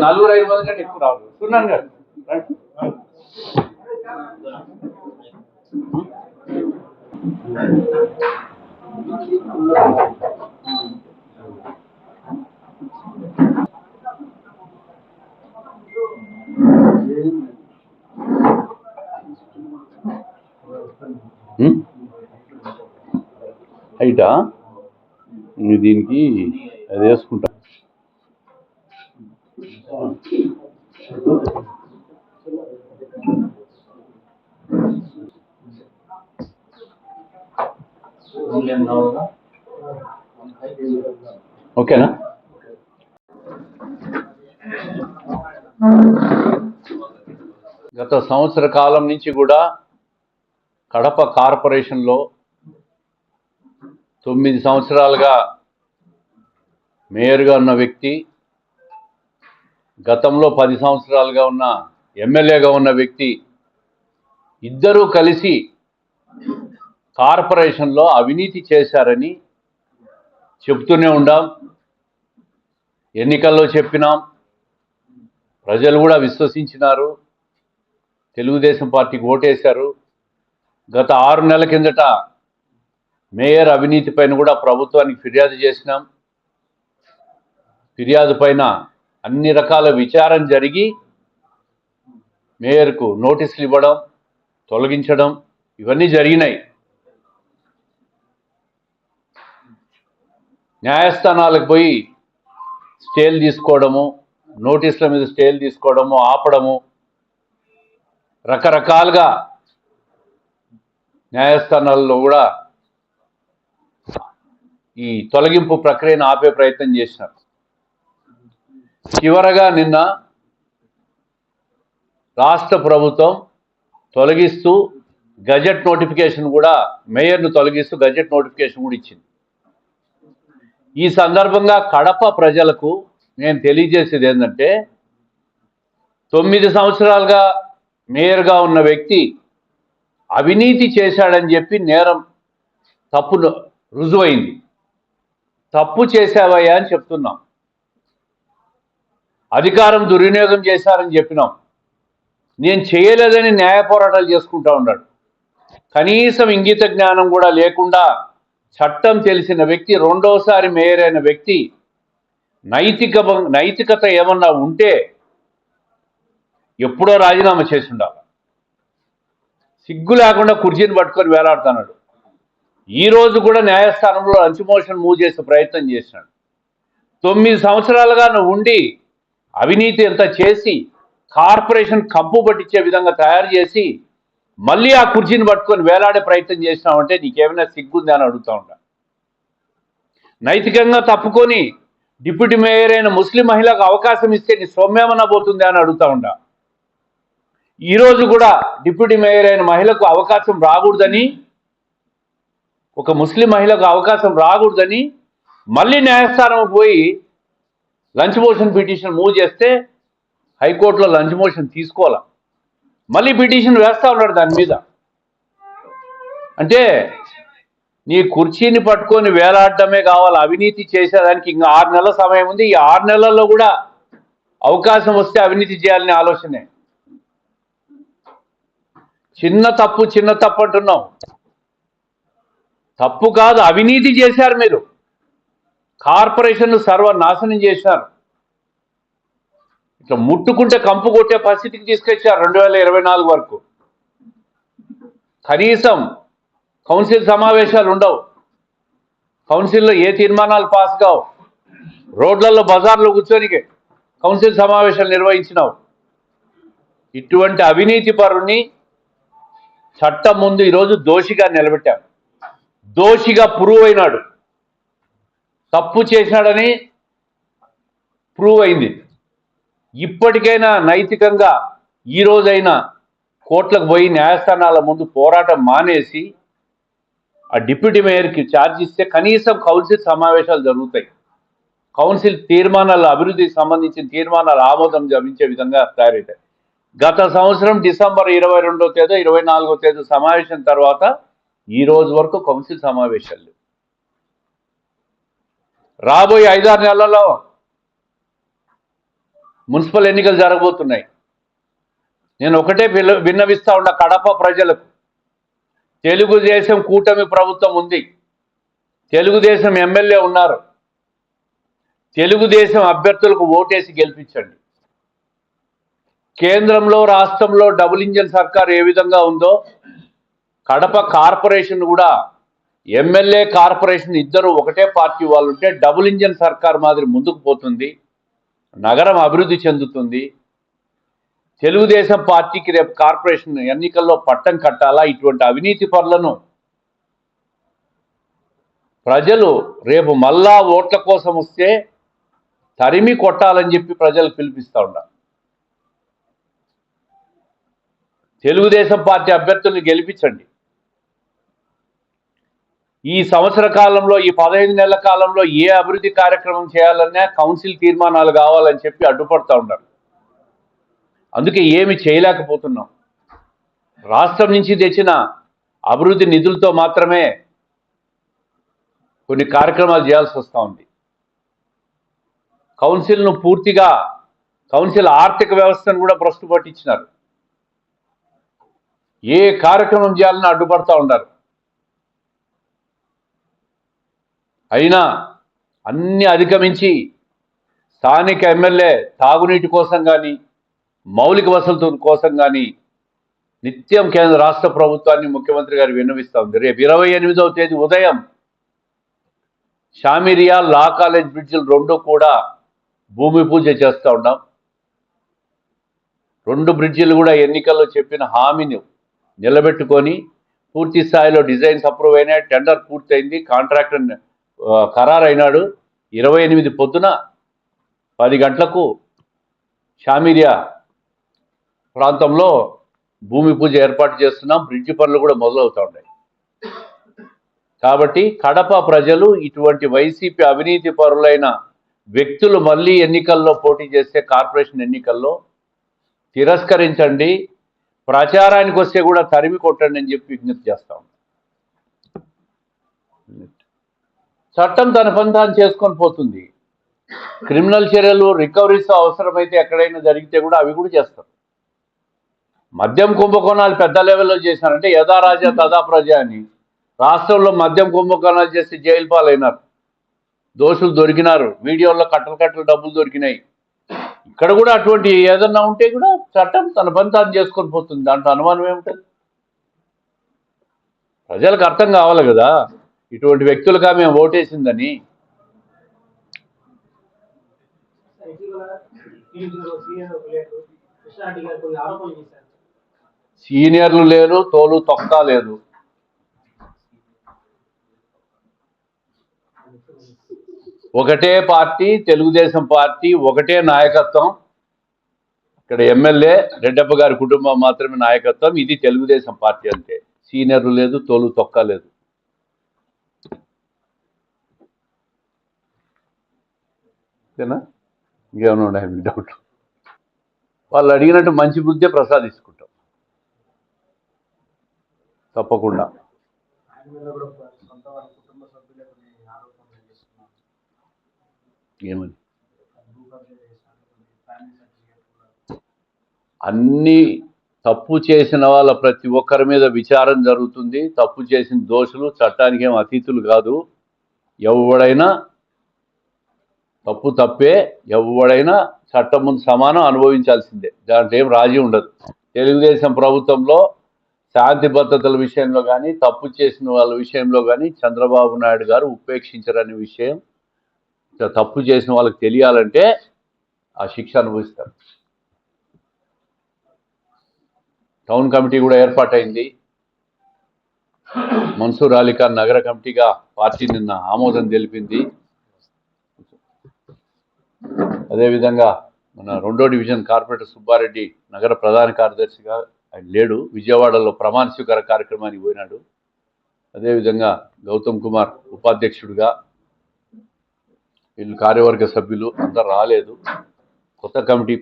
నలుగురు ఐదు మంది కంటే ఎక్కువ రాదు సున్నాను గారు Thank you. వైట్ దీనికి అది వేసుకుంటా. ఓకేనా? గత సంవత్సర కాలం నుంచి కూడా కడప కార్పొరేషన్లో తొమ్మిది సంవత్సరాలుగా మేయర్గా ఉన్న వ్యక్తి గతంలో పది సంవత్సరాలుగా ఉన్న ఎమ్మెల్యేగా ఉన్న వ్యక్తి ఇద్దరూ కలిసి కార్పొరేషన్లో అవినీతి చేశారని చెప్తూనే ఉండాం. ఎన్నికల్లో చెప్పినాం. ప్రజలు కూడా విశ్వసించినారు. తెలుగుదేశం పార్టీకి ఓటేశారు. గత ఆరు నెలల కిందట మేయర్ అవినీతి పైన కూడా ప్రభుత్వానికి ఫిర్యాదు చేసినాం. ఫిర్యాదు పైన అన్ని రకాల విచారం జరిగి మేయర్కు నోటీసులు ఇవ్వడం తొలగించడం ఇవన్నీ జరిగినాయి. న్యాయస్థానాలకు పోయి స్టేలు తీసుకోవడము నోటీసుల మీద స్టేలు తీసుకోవడము ఆపడము రకరకాలుగా న్యాయస్థానాల్లో కూడా ఈ తొలగింపు ప్రక్రియను ఆపే ప్రయత్నం చేసినారు. చివరగా నిన్న రాష్ట్ర ప్రభుత్వం తొలగిస్తూ గజెట్ నోటిఫికేషన్ కూడా మేయర్ను తొలగిస్తూ గజెట్ నోటిఫికేషన్ కూడా ఇచ్చింది. ఈ సందర్భంగా కడప ప్రజలకు నేను తెలియజేసేది ఏంటంటే తొమ్మిది సంవత్సరాలుగా మేయర్గా ఉన్న వ్యక్తి అవినీతి చేశాడని చెప్పి నేరం తప్పు రుజువైంది. తప్పు చేశావయ్యా అని చెప్తున్నాం. అధికారం దుర్వినియోగం చేశారని చెప్పినాం. నేను చేయలేదని న్యాయ పోరాటాలు చేసుకుంటా ఉన్నాడు. కనీసం ఇంగిత జ్ఞానం కూడా లేకుండా చట్టం తెలిసిన వ్యక్తి రెండోసారి మేయర్ అయిన వ్యక్తి నైతిక నైతికత ఏమన్నా ఉంటే ఎప్పుడో రాజీనామా చేసి ఉండాలి. సిగ్గు లేకుండా కుర్చీని పట్టుకొని వేలాడుతున్నాడు. ఈ రోజు కూడా న్యాయస్థానంలో అంచుమోషన్ మూవ్ చేసే ప్రయత్నం చేసినాడు తొమ్మిది సంవత్సరాలుగా నువ్వు ఉండి అవినీతి ఎంత చేసి కార్పొరేషన్ కంపు పట్టించే విధంగా తయారు చేసి మళ్ళీ ఆ కుర్చీని పట్టుకొని వేలాడే ప్రయత్నం చేసినావంటే నీకేమైనా సిగ్గుంది అని అడుగుతా ఉంటా. నైతికంగా తప్పుకొని డిప్యూటీ మేయర్ అయిన ముస్లిం మహిళకు అవకాశం ఇస్తే నీ సౌమ్యమన్నా పోతుంది అని అడుగుతా ఉంటా. ఈరోజు కూడా డిప్యూటీ మేయర్ అయిన మహిళకు అవకాశం రాకూడదని ఒక ముస్లిం మహిళకు అవకాశం రాకూడదని మళ్ళీ న్యాయస్థానం పోయి లంచ్ మోషన్ పిటిషన్ మూవ్ చేస్తే హైకోర్టులో లంచ్ మోషన్ తీసుకోవాలా? మళ్ళీ పిటిషన్ వేస్తూ ఉన్నాడు దాని మీద. అంటే నీ కుర్చీని పట్టుకొని వేలాడటమే కావాలి అవినీతి చేసేదానికి ఇంకా ఆరు నెలల సమయం ఉంది. ఈ ఆరు నెలల్లో కూడా అవకాశం వస్తే అవినీతి చేయాలనే ఆలోచనే. చిన్న తప్పు చిన్న తప్పు అంటున్నాం. తప్పు కాదు అవినీతి చేశారు మీరు. కార్పొరేషన్లు సర్వనాశనం చేశారు. ఇట్లా ముట్టుకుంటే కంపు కొట్టే పరిస్థితికి తీసుకొచ్చారు రెండు వేల ఇరవై నాలుగు వరకు. కనీసం కౌన్సిల్ సమావేశాలు ఉండవు. కౌన్సిల్లో ఏ తీర్మానాలు పాస్ కావు. రోడ్లలో బజార్లో కూర్చొని కౌన్సిల్ సమావేశాలు నిర్వహించినావు. ఇటువంటి అవినీతి పరుని చట్టం ముందు ఈరోజు దోషిగా నిలబెట్టాం దోషిగా ప్రూవ్ అయినాడు తప్పు చేశాడని ప్రూవ్ అయింది ఇప్పటికైనా నైతికంగా ఈ రోజైనా కోర్టులకు పోయి న్యాయస్థానాల ముందు పోరాటం మానేసి ఆ డిప్యూటీ మేయర్కి ఛార్జ్ ఇస్తే కనీసం కౌన్సిల్ సమావేశాలు జరుగుతాయి. కౌన్సిల్ తీర్మానాల అభివృద్ధికి సంబంధించిన తీర్మానాలు ఆమోదం జపించే విధంగా తయారవుతాయి గత సంవత్సరం డిసెంబర్ ఇరవై రెండో తేదీ ఇరవై నాలుగో తేదీ సమావేశం తర్వాత ఈ రోజు వరకు కౌన్సిల్ సమావేశాలు లేవు. రాబోయే ఐదారు నెలల్లో మున్సిపల్ ఎన్నికలు జరగబోతున్నాయి. నేను ఒకటే విన్నవిస్తా ఉన్న కడప ప్రజలకు. తెలుగుదేశం కూటమి ప్రభుత్వం ఉంది. తెలుగుదేశం ఎమ్మెల్యే ఉన్నారు. తెలుగుదేశం అభ్యర్థులకు ఓటేసి గెలిపించండి. కేంద్రంలో రాష్ట్రంలో డబుల్ ఇంజన్ సర్కార్ ఏ విధంగా ఉందో కడప కార్పొరేషన్ కూడా ఎమ్మెల్యే కార్పొరేషన్ ఇద్దరు ఒకటే పార్టీ వాళ్ళు ఉంటే డబుల్ ఇంజన్ సర్కార్ మాదిరి ముందుకు పోతుంది నగరం అభివృద్ధి చెందుతుంది. తెలుగుదేశం పార్టీకి రేపు కార్పొరేషన్ ఎన్నికల్లో పట్టం కట్టాలా? ఇటువంటి అవినీతి పనులను ప్రజలు రేపు మళ్ళా ఓట్ల కోసం వస్తే తరిమి కొట్టాలని చెప్పి ప్రజలు పిలిపిస్తూ ఉన్నారు. తెలుగుదేశం పార్టీ అభ్యర్థుల్ని గెలిపించండి. ఈ సంవత్సర కాలంలో ఈ పదహైదు నెలల కాలంలో ఏ అభివృద్ధి కార్యక్రమం చేయాలన్నా కౌన్సిల్ తీర్మానాలు కావాలని చెప్పి అడ్డుపడతా ఉన్నారు. అందుకే ఏమి చేయలేకపోతున్నాం. రాష్ట్రం నుంచి తెచ్చిన అభివృద్ధి నిధులతో మాత్రమే కొన్ని కార్యక్రమాలు చేయాల్సి వస్తూ ఉంది. కౌన్సిల్ను పూర్తిగా కౌన్సిల్ ఆర్థిక వ్యవస్థను కూడా భ్రష్టు పట్టించినారు. ఏ కార్యక్రమం చేయాలని అడ్డుపడతా ఉన్నారు. అయినా అన్ని అధిగమించి స్థానిక ఎమ్మెల్యే తాగునీటి కోసం కానీ మౌలిక వసతుల కోసం కానీ నిత్యం కేంద్ర రాష్ట్ర ప్రభుత్వాన్ని ముఖ్యమంత్రి గారు విన్నవిస్తా ఉంది. రేపు ఇరవై ఎనిమిదవ తేదీ ఉదయం షామిరియా లా కాలేజ్ బ్రిడ్జిలు రెండు కూడా భూమి పూజ చేస్తూ ఉన్నాం. రెండు బ్రిడ్జిలు కూడా ఎన్నికల్లో చెప్పిన హామీని నిలబెట్టుకొని పూర్తి స్థాయిలో డిజైన్స్ అప్రూవ్ అయినాయి. టెండర్ పూర్తయింది. కాంట్రాక్టర్ ఖరారైనాడు. ఇరవై ఎనిమిది పొద్దున పది గంటలకు షామిరియా ప్రాంతంలో భూమి పూజ ఏర్పాటు చేస్తున్నాం. బ్రిడ్జి పనులు కూడా మొదలవుతూ ఉన్నాయి. కాబట్టి కడప ప్రజలు ఇటువంటి వైసీపీ అవినీతి పరులైన వ్యక్తులు మళ్ళీ ఎన్నికల్లో పోటీ చేస్తే కార్పొరేషన్ ఎన్నికల్లో తిరస్కరించండి. ప్రచారానికి వస్తే కూడా తరిమి కొట్టండి అని చెప్పి విజ్ఞప్తి చేస్తాం చట్టం తన పని తాను చేసుకొని పోతుంది. క్రిమినల్ చర్యలు రికవరీస్ అవసరమైతే ఎక్కడైనా జరిగితే కూడా అవి కూడా చేస్తారు. మద్యం కుంభకోణాలు పెద్ద లెవెల్లో చేశారంటే యథా రాజా తదా ప్రజ అని. రాష్ట్రంలో మద్యం కుంభకోణాలు చేసి జైలు పాలైనారు. దోషులు దొరికినారు. వీడియోల్లో కట్టలు కట్టలు డబ్బులు దొరికినాయి. ఇక్కడ కూడా అటువంటి ఏదన్నా ఉంటే కూడా చట్టం తన పని తాను చేసుకొని పోతుంది. దాంట్లో అనుమానం ఏముంటుంది? ప్రజలకు అర్థం కావాలి కదా. ఇటువంటి వ్యక్తులుగా మేము ఓటేసిందని సీనియర్లు లేరు తోలు తొక్క లేదు. ఒకటే పార్టీ తెలుగుదేశం పార్టీ ఒకటే నాయకత్వం. ఇక్కడ ఎమ్మెల్యే రెడ్డప్ప గారి కుటుంబం మాత్రమే నాయకత్వం ఇది తెలుగుదేశం పార్టీ అంతే. సీనియర్లు లేదు తోలు తొక్క లేదు. ఓకేనా? ఇంకేమైనా ఉన్నాయి మీకు డౌట్ వాళ్ళు అడిగినట్టు మంచి బుద్ధే ప్రసాదించుకుంటాం. తప్పకుండా. ఏమని? అన్ని తప్పు చేసిన వాళ్ళ ప్రతి ఒక్కరి మీద విచారం జరుగుతుంది. తప్పు చేసిన దోషులు చట్టానికి ఏం అతీతులు కాదు. ఎవడైనా తప్పు తప్పే ఎవడైనా చట్టం ముందు సమానం అనుభవించాల్సిందే. దాంట్లో ఏం రాజీ ఉండదు. తెలుగుదేశం ప్రభుత్వంలో శాంతి భద్రతల విషయంలో కానీ తప్పు చేసిన వాళ్ళ విషయంలో కానీ చంద్రబాబు నాయుడు గారు ఉపేక్షించరనే విషయం తప్పు చేసిన వాళ్ళకి తెలియాలంటే ఆ శిక్ష అనుభవిస్తారు. టౌన్ కమిటీ కూడా ఏర్పాటైంది. మన్సూర్ అలీఖాన్ నగర కమిటీగా పార్టీ నిన్న ఆమోదం తెలిపింది. అదేవిధంగా మన రెండో డివిజన్ కార్పొరేటర్ సుబ్బారెడ్డి నగర ప్రధాన కార్యదర్శిగా ఆయన లేడు. విజయవాడలో ప్రమాణ స్వీకార కార్యక్రమానికి పోయినాడు. అదేవిధంగా గౌతమ్ కుమార్ ఉపాధ్యక్షుడిగా వీళ్ళు కార్యవర్గ సభ్యులు అందరు రాలేదు. కొత్త కమిటీ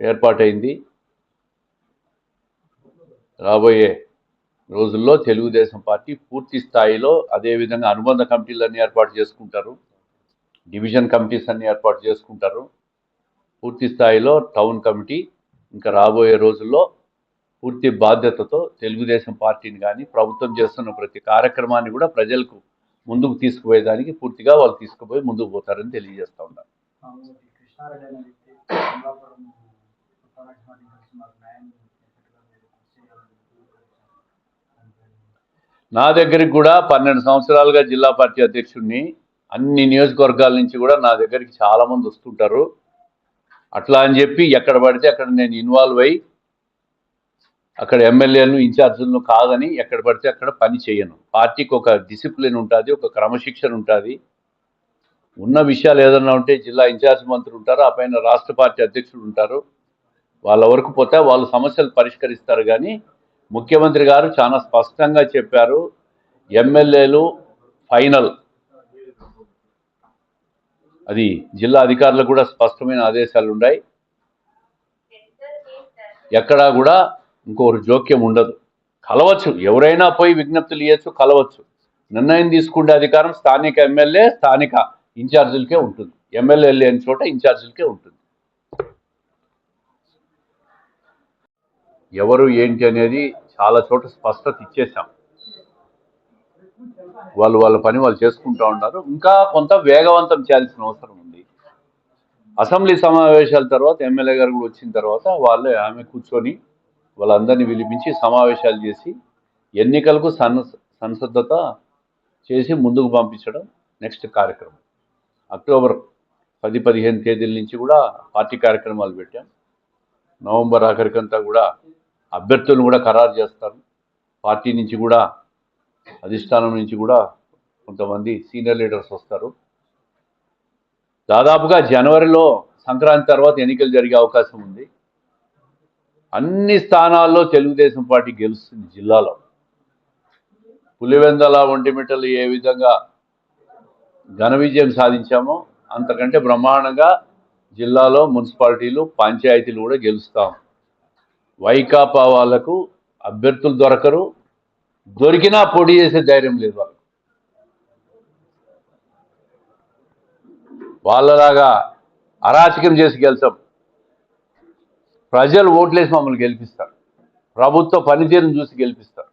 ఏర్పాటైంది. రాబోయే రోజుల్లో తెలుగుదేశం పార్టీ పూర్తి స్థాయిలో అదేవిధంగా అనుబంధ కమిటీలన్నీ ఏర్పాటు చేసుకుంటారు. డివిజన్ కమిటీస్ అన్ని ఏర్పాటు చేసుకుంటారు. పూర్తి స్థాయిలో టౌన్ కమిటీ ఇంకా రాబోయే రోజుల్లో పూర్తి బాధ్యతతో తెలుగుదేశం పార్టీని కానీ ప్రభుత్వం చేస్తున్న ప్రతి కార్యక్రమాన్ని కూడా ప్రజలకు ముందుకు తీసుకుపోయేదానికి పూర్తిగా వాళ్ళు తీసుకుపోయి ముందుకు పోతారని తెలియజేస్తూ ఉన్నారు నా దగ్గరికి కూడా పన్నెండు సంవత్సరాలుగా జిల్లా పార్టీ అధ్యక్షుడిని అన్ని నియోజకవర్గాల నుంచి కూడా నా దగ్గరికి చాలా మంది వస్తుంటారు. అట్లా అని చెప్పి ఎక్కడ పడితే అక్కడ నేను ఇన్వాల్వ్ అయ్యి అక్కడ ఎమ్మెల్యేలను ఇన్ఛార్జీలను కాదని ఎక్కడ పడితే అక్కడ పని చేయను. పార్టీకి ఒక డిసిప్లిన్ ఉంటుంది ఒక క్రమశిక్షణ ఉంటుంది. ఉన్న విషయాలు ఏదన్నా ఉంటే జిల్లా ఇన్ఛార్జ్ మంత్రులు ఉంటారు ఆ పైన రాష్ట్ర పార్టీ అధ్యక్షుడు ఉంటారు. వాళ్ళ వరకు పోతే వాళ్ళు సమస్యలు పరిష్కరిస్తారు కానీ ముఖ్యమంత్రి గారు చాలా స్పష్టంగా చెప్పారు ఎమ్మెల్యేలు ఫైనల్. అది జిల్లా అధికారులకు కూడా స్పష్టమైన ఆదేశాలు ఉన్నాయి ఎక్కడా కూడా ఇంకొకరు జోక్యం ఉండదు. కలవచ్చు. ఎవరైనా పోయి విజ్ఞప్తులు ఇవ్వచ్చు కలవచ్చు. నిర్ణయం తీసుకునే అధికారం స్థానిక ఎమ్మెల్యే స్థానిక ఇన్ఛార్జీలకే ఉంటుంది. ఎమ్మెల్యే లేని చోట ఇన్ఛార్జీలకే ఉంటుంది. ఎవరు ఏంటి అనేది చాలా చోట స్పష్టత ఇచ్చేసాం వాళ్ళు వాళ్ళ పని వాళ్ళు చేసుకుంటూ ఉన్నారు ఇంకా కొంత వేగవంతం చేయాల్సిన అవసరం ఉంది. అసెంబ్లీ సమావేశాల తర్వాత ఎమ్మెల్యే గారు కూడా వచ్చిన తర్వాత వాళ్ళే ఆమె కూర్చొని వాళ్ళందరినీ పిలిపించి సమావేశాలు చేసి ఎన్నికలకు సన్న సంసిద్ధత చేసి ముందుకు పంపించడం నెక్స్ట్ కార్యక్రమం. అక్టోబర్ పది పదిహేను తేదీల నుంచి కూడా పార్టీ కార్యక్రమాలు పెట్టాం. నవంబర్ ఆఖరికంతా కూడా అభ్యర్థులను కూడా ఖరారు చేస్తారు. పార్టీ నుంచి కూడా అధిష్టానం నుంచి కూడా కొంతమంది సీనియర్ లీడర్స్ వస్తారు. దాదాపుగా జనవరిలో సంక్రాంతి తర్వాత ఎన్నికలు జరిగే అవకాశం ఉంది. అన్ని స్థానాల్లో తెలుగుదేశం పార్టీ గెలుస్తుంది జిల్లాలో. పులివెందల ఒంటిమిట్టలు ఏ విధంగా ఘన విజయం సాధించామో అంతకంటే బ్రహ్మాండంగా జిల్లాలో మున్సిపాలిటీలు పంచాయతీలు కూడా గెలుస్తాం. వైకాపా వాళ్ళకు అభ్యర్థులు దొరకరు. దొరికినా పొడి చేసే ధైర్యం లేదు వాళ్ళకు. వాళ్ళలాగా అరాచకం చేసి గెలిచాం. ప్రజలు ఓట్లేసి మమ్మల్ని గెలిపిస్తారు. ప్రభుత్వ పనితీరును చూసి గెలిపిస్తారు.